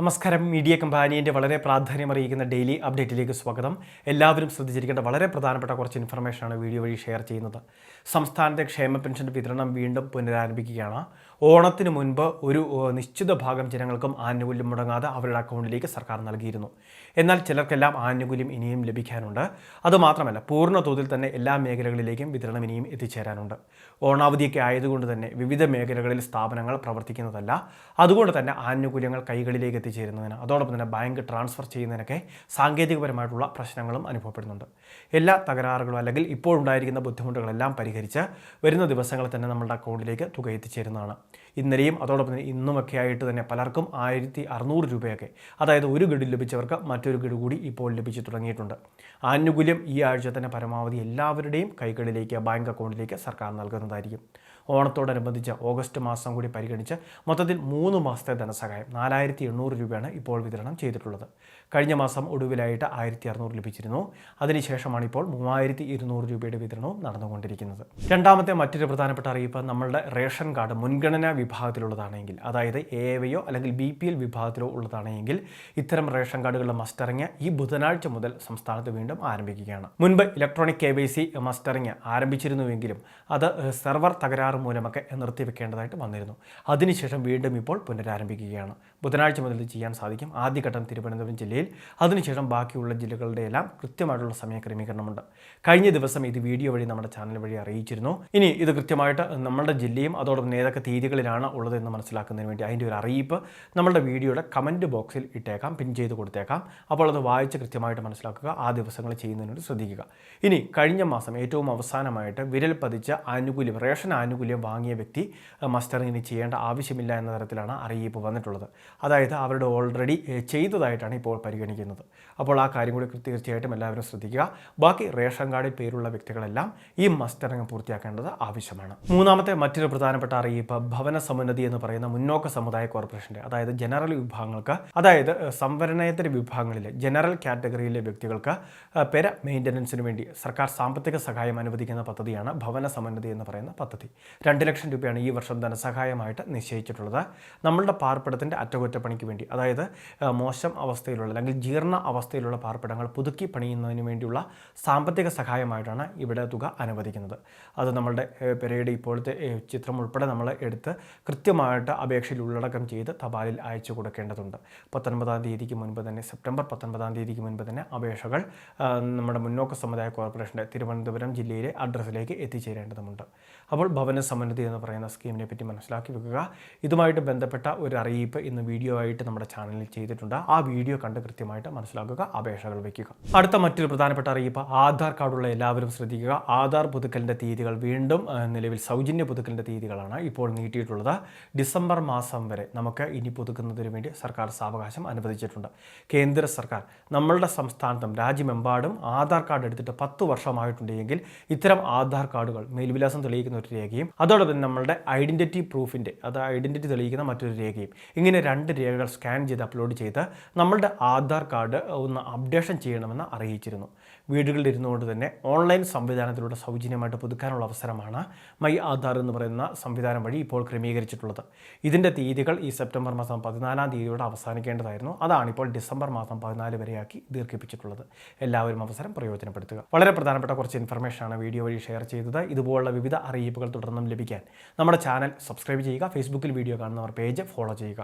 നമസ്കാരം. മീഡിയ കമ്പാനിയന്റെ വളരെ പ്രാധാന്യം അറിയിക്കുന്ന ഡെയിലി അപ്ഡേറ്റിലേക്ക് സ്വാഗതം. എല്ലാവരും ശ്രദ്ധിച്ചിരിക്കേണ്ട വളരെ പ്രധാനപ്പെട്ട കുറച്ച് ഇൻഫർമേഷനാണ് വീഡിയോ വഴി ഷെയർ ചെയ്യുന്നത്. സംസ്ഥാനത്തെ ക്ഷേമ പെൻഷൻ വിതരണം വീണ്ടും പുനരാരംഭിക്കുകയാണ്. ഓണത്തിന് മുൻപ് ഒരു നിശ്ചിത ഭാഗം ജനങ്ങൾക്കും ആനുകൂല്യം മുടങ്ങാതെ അവരുടെ അക്കൗണ്ടിലേക്ക് സർക്കാർ നൽകിയിരുന്നു. എന്നാൽ ചിലർക്കെല്ലാം ആനുകൂല്യം ഇനിയും ലഭിക്കാനുണ്ട്. അതുമാത്രമല്ല പൂർണ തോതിൽ തന്നെ എല്ലാ മേഖലകളിലേക്കും വിതരണം ഇനിയും എത്തിച്ചേരാനുണ്ട്. ഓണാവധിയൊക്കെ ആയതുകൊണ്ട് തന്നെ വിവിധ മേഖലകളിൽ സ്ഥാപനങ്ങൾ പ്രവർത്തിക്കുന്നതല്ല. അതുകൊണ്ട് തന്നെ ആനുകൂല്യങ്ങൾ കൈകളിലേക്ക് എത്തിച്ചേരുന്നതിന് അതോടൊപ്പം തന്നെ ബാങ്ക് ട്രാൻസ്ഫർ ചെയ്യുന്നതിനൊക്കെ സാങ്കേതികപരമായിട്ടുള്ള പ്രശ്നങ്ങളും അനുഭവപ്പെടുന്നുണ്ട്. എല്ലാ തകരാറുകളും അല്ലെങ്കിൽ ഇപ്പോഴുണ്ടായിരിക്കുന്ന ബുദ്ധിമുട്ടുകളെല്ലാം പരിഹരിച്ച് വരുന്ന ദിവസങ്ങളിൽ തന്നെ നമ്മളുടെ അക്കൗണ്ടിലേക്ക് തുക എത്തിച്ചേരുന്നതാണ്. ഇന്നലെയും അതോടൊപ്പം തന്നെ ഇന്നുമൊക്കെ ആയിട്ട് തന്നെ പലർക്കും ആയിരത്തി അറുന്നൂറ് രൂപയൊക്കെ അതായത് ഒരു ഗഡു ലഭിച്ചവർക്ക് മറ്റൊരു ഗഡു കൂടി ഇപ്പോൾ ലഭിച്ചു തുടങ്ങിയിട്ടുണ്ട്. ആനുകൂല്യം ഈ ആഴ്ച തന്നെ പരമാവധി എല്ലാവരുടെയും കൈകളിലേക്ക് ബാങ്ക് അക്കൗണ്ടിലേക്ക് സർക്കാർ നൽകുന്നതായിരിക്കും. ഓണത്തോടനുബന്ധിച്ച് ഓഗസ്റ്റ് മാസം കൂടി പരിഗണിച്ച് മൊത്തത്തിൽ മൂന്ന് മാസത്തെ ധനസഹായം നാലായിരത്തി എണ്ണൂറ് രൂപയാണ് ഇപ്പോൾ വിതരണം ചെയ്തിട്ടുള്ളത്. കഴിഞ്ഞ മാസം ഒടുവിലായിട്ട് ആയിരത്തി അറുന്നൂറ് ലഭിച്ചിരുന്നു. അതിനുശേഷമാണ് ഇപ്പോൾ മൂവായിരത്തി ഇരുന്നൂറ് രൂപയുടെ വിതരണവും നടന്നുകൊണ്ടിരിക്കുന്നത്. രണ്ടാമത്തെ മറ്റൊരു പ്രധാനപ്പെട്ട അറിയിപ്പ് നമ്മളുടെ റേഷൻ കാർഡ് മുൻഗണനാ വിഭാഗത്തിലുള്ളതാണെങ്കിൽ അതായത് എ വയോ അല്ലെങ്കിൽ ബി പി എൽ വിഭാഗത്തിലോ ഉള്ളതാണെങ്കിൽ ഇത്തരം റേഷൻ കാർഡുകളുടെ മസ്റ്ററിങ് ഈ ബുധനാഴ്ച മുതൽ സംസ്ഥാനത്ത് വീണ്ടും ആരംഭിക്കുകയാണ്. മുൻപ് electronic K Y C mustering ആരംഭിച്ചിരുന്നുവെങ്കിലും അത് സെർവർ തകരാറ് മൂലമൊക്കെ നിർത്തിവെക്കേണ്ടതായിട്ട് വന്നിരുന്നു. അതിനുശേഷം വീണ്ടും ഇപ്പോൾ പുനരാരംഭിക്കുകയാണ്. ബുധനാഴ്ച മുതൽ ചെയ്യാൻ സാധിക്കും. ആദ്യഘട്ടം തിരുവനന്തപുരം ജില്ലയിൽ. അതിനുശേഷം ബാക്കിയുള്ള ജില്ലകളുടെ എല്ലാം കൃത്യമായിട്ടുള്ള സമയ ക്രമീകരണമുണ്ട്. കഴിഞ്ഞ ദിവസം ഇത് വീഡിയോ വഴി നമ്മുടെ ചാനൽ വഴി അറിയിച്ചിരുന്നു. ഇനി ഇത് കൃത്യമായിട്ട് നമ്മുടെ ജില്ലയും അതോടൊപ്പം ഏതൊക്കെ തീയതികളിലാണ് ഉള്ളതെന്ന് മനസ്സിലാക്കുന്നതിന് വേണ്ടി അതിന്റെ ഒരു അറിയിപ്പ് നമ്മളുടെ വീഡിയോയുടെ കമന്റ് ബോക്സിൽ ഇട്ടേക്കാം പിൻ ചെയ്ത് കൊടുത്തേക്കാം. അപ്പോൾ അത് വായിച്ച് കൃത്യമായിട്ട് മനസ്സിലാക്കുക ആ ദിവസങ്ങൾ ചെയ്യുന്നതിനോട് ശ്രദ്ധിക്കുക. ഇനി കഴിഞ്ഞ മാസം ഏറ്റവും അവസാനമായിട്ട് വിരൽ പതിച്ച ആനുകൂല്യം റേഷൻ ആനുകൂല്യം വാങ്ങിയ വ്യക്തി മസ്റ്ററിങ്ങിന് ചെയ്യേണ്ട ആവശ്യമില്ല എന്ന തരത്തിലാണ് അറിയിപ്പ് വന്നിട്ടുള്ളത്. അതായത് അവരുടെ ഓൾറെഡി ചെയ്തതായിട്ടാണ് ഇപ്പോൾ പരിഗണിക്കുന്നത്. അപ്പോൾ ആ കാര്യം കൂടി തീർച്ചയായിട്ടും എല്ലാവരും ശ്രദ്ധിക്കുക. ബാക്കി റേഷൻ കാർഡിൽ പേരുള്ള വ്യക്തികളെല്ലാം ഈ മസ്റ്ററിങ് പൂർത്തിയാക്കേണ്ടത് ആവശ്യമാണ്. മൂന്നാമത്തെ മറ്റൊരു പ്രധാനപ്പെട്ട അറിയിപ്പ് ഭവന സമുന്നതി എന്ന് പറയുന്ന മുന്നോക്ക സമുദായ കോർപ്പറേഷന്റെ അതായത് ജനറൽ വിഭാഗങ്ങൾക്ക് അതായത് സംവരണേതര വിഭാഗങ്ങളിലെ ജനറൽ കാറ്റഗറിയിലെ വ്യക്തികൾക്ക് പെര മെയിന്റനൻസിന് വേണ്ടി സർക്കാർ സാമ്പത്തിക സഹായം അനുവദിക്കുന്ന പദ്ധതിയാണ് ഭവന സമുന്നതി എന്ന് പറയുന്ന പദ്ധതി. രണ്ട് ലക്ഷം രൂപയാണ് ഈ വർഷം ധനസഹായമായിട്ട് നിശ്ചയിച്ചിട്ടുള്ളത്. നമ്മളുടെ പാർപ്പിടത്തിന്റെ അറ്റകുറ്റപ്പണിക്ക് വേണ്ടി അതായത് മോശം അവസ്ഥയിലുള്ള അല്ലെങ്കിൽ ജീർണ അവസ്ഥയിലുള്ള പാർപ്പിടങ്ങൾ പുതുക്കി പണിയുന്നതിന് വേണ്ടിയുള്ള സാമ്പത്തിക സഹായമായിട്ടാണ് ഇവിടെ തുക അനുവദിക്കുന്നത്. അത് നമ്മളുടെ പെരയുടെ ഇപ്പോഴത്തെ ചിത്രം ഉൾപ്പെടെ നമ്മൾ എടുത്ത് കൃത്യമായിട്ട് അപേക്ഷയിൽ ഉള്ളടക്കം ചെയ്ത് തപാലിൽ അയച്ചു കൊടുക്കേണ്ടതുണ്ട്. പത്തൊൻപതാം തീയതിക്ക് മുൻപ് തന്നെ സെപ്റ്റംബർ പത്തൊൻപതാം തീയതിക്ക് മുൻപ് തന്നെ അപേക്ഷകൾ നമ്മുടെ മുന്നോക്ക സമുദായ കോർപ്പറേഷന്റെ തിരുവനന്തപുരം ജില്ലയിലെ അഡ്രസ്സിലേക്ക് എത്തിച്ചേരേണ്ടതുണ്ട്. അപ്പോൾ ഭവന സമൃദ്ധി എന്ന് പറയുന്ന സ്കീമിനെ പറ്റി മനസ്സിലാക്കി വെക്കുക. ഇതുമായിട്ട് ബന്ധപ്പെട്ട ഒരു അറിയിപ്പ് ഇന്ന് വീഡിയോ ആയിട്ട് നമ്മുടെ ചാനലിൽ ചെയ്തിട്ടുണ്ട്. ആ വീഡിയോ കണ്ട് കൃത്യമായിട്ട് മനസ്സിലാക്കുക അപേക്ഷകൾ വയ്ക്കുക. അടുത്ത മറ്റൊരു പ്രധാനപ്പെട്ട അറിയിപ്പ് ആധാർ കാർഡുള്ള എല്ലാവരും ശ്രദ്ധിക്കുക. ആധാർ പുതുക്കലിന്റെ തീയതികൾ വീണ്ടും നിലവിൽ സൗജന്യ പുതുക്കലിന്റെ തീയതികളാണ് ഇപ്പോൾ നീട്ടിയിട്ടുള്ളത്. ഡിസംബർ മാസം വരെ നമുക്ക് ഇനി പുതുക്കുന്നതിന് വേണ്ടി സർക്കാർ സാവകാശം അനുവദിച്ചിട്ടുണ്ട്. കേന്ദ്ര സർക്കാർ നമ്മളുടെ സംസ്ഥാനത്തും രാജ്യമെമ്പാടും ആധാർ കാർഡ് എടുത്തിട്ട് പത്ത് വർഷമായിട്ടുണ്ടെങ്കിൽ ഇത്തരം ആധാർ കാർഡുകൾ മേൽവിലാസം തെളിയിക്കുന്ന ഒരു രേഖയും അതോടൊപ്പം നമ്മളുടെ ഐഡന്റിറ്റി പ്രൂഫിന്റെ അത് ഐഡന്റിറ്റി തെളിയിക്കുന്ന മറ്റൊരു രേഖയും ഇങ്ങനെ രണ്ട് രേഖകൾ സ്കാൻ ചെയ്ത് അപ്ലോഡ് ചെയ്ത് നമ്മളുടെ ആധാർ കാർഡ് ഒന്ന് അപ്ഡേഷൻ ചെയ്യണമെന്ന് അറിയിച്ചിരുന്നു. വീടുകളിൽ ഇരുന്നുകൊണ്ട് തന്നെ ഓൺലൈൻ സംവിധാനത്തിലൂടെ സൗജന്യമായിട്ട് പുതുക്കാനുള്ള അവസരമാണ് മൈ ആധാർ എന്ന് പറയുന്ന സംവിധാനം വഴി ഇപ്പോൾ ക്രമീകരിച്ചിട്ടുള്ളത്. ഇതിന്റെ തീയതികൾ ഈ സെപ്റ്റംബർ മാസം പതിനാലാം തീയതിയോടെ അവസാനിക്കേണ്ടതായിരുന്നു. അതാണ് ഇപ്പോൾ ഡിസംബർ മാസം പതിനാല് വരെയാക്കി ദീർഘിപ്പിച്ചിട്ടുള്ളത്. എല്ലാവരും അവസരം പ്രയോജനപ്പെടുത്തുക. വളരെ പ്രധാനപ്പെട്ട കുറച്ച് ഇൻഫർമേഷനാണ് വീഡിയോ വഴി ഷെയർ ചെയ്തത്. ഇതുപോലുള്ള വിവിധ അറിയിപ്പുകൾ തുടർന്നും ലഭിക്കാൻ നമ്മുടെ ചാനൽ സബ്സ്ക്രൈബ് ചെയ്യുക. ഫേസ്ബുക്കിൽ വീഡിയോ കാണുന്നവർ പേജ് ഫോളോ ചെയ്യുക.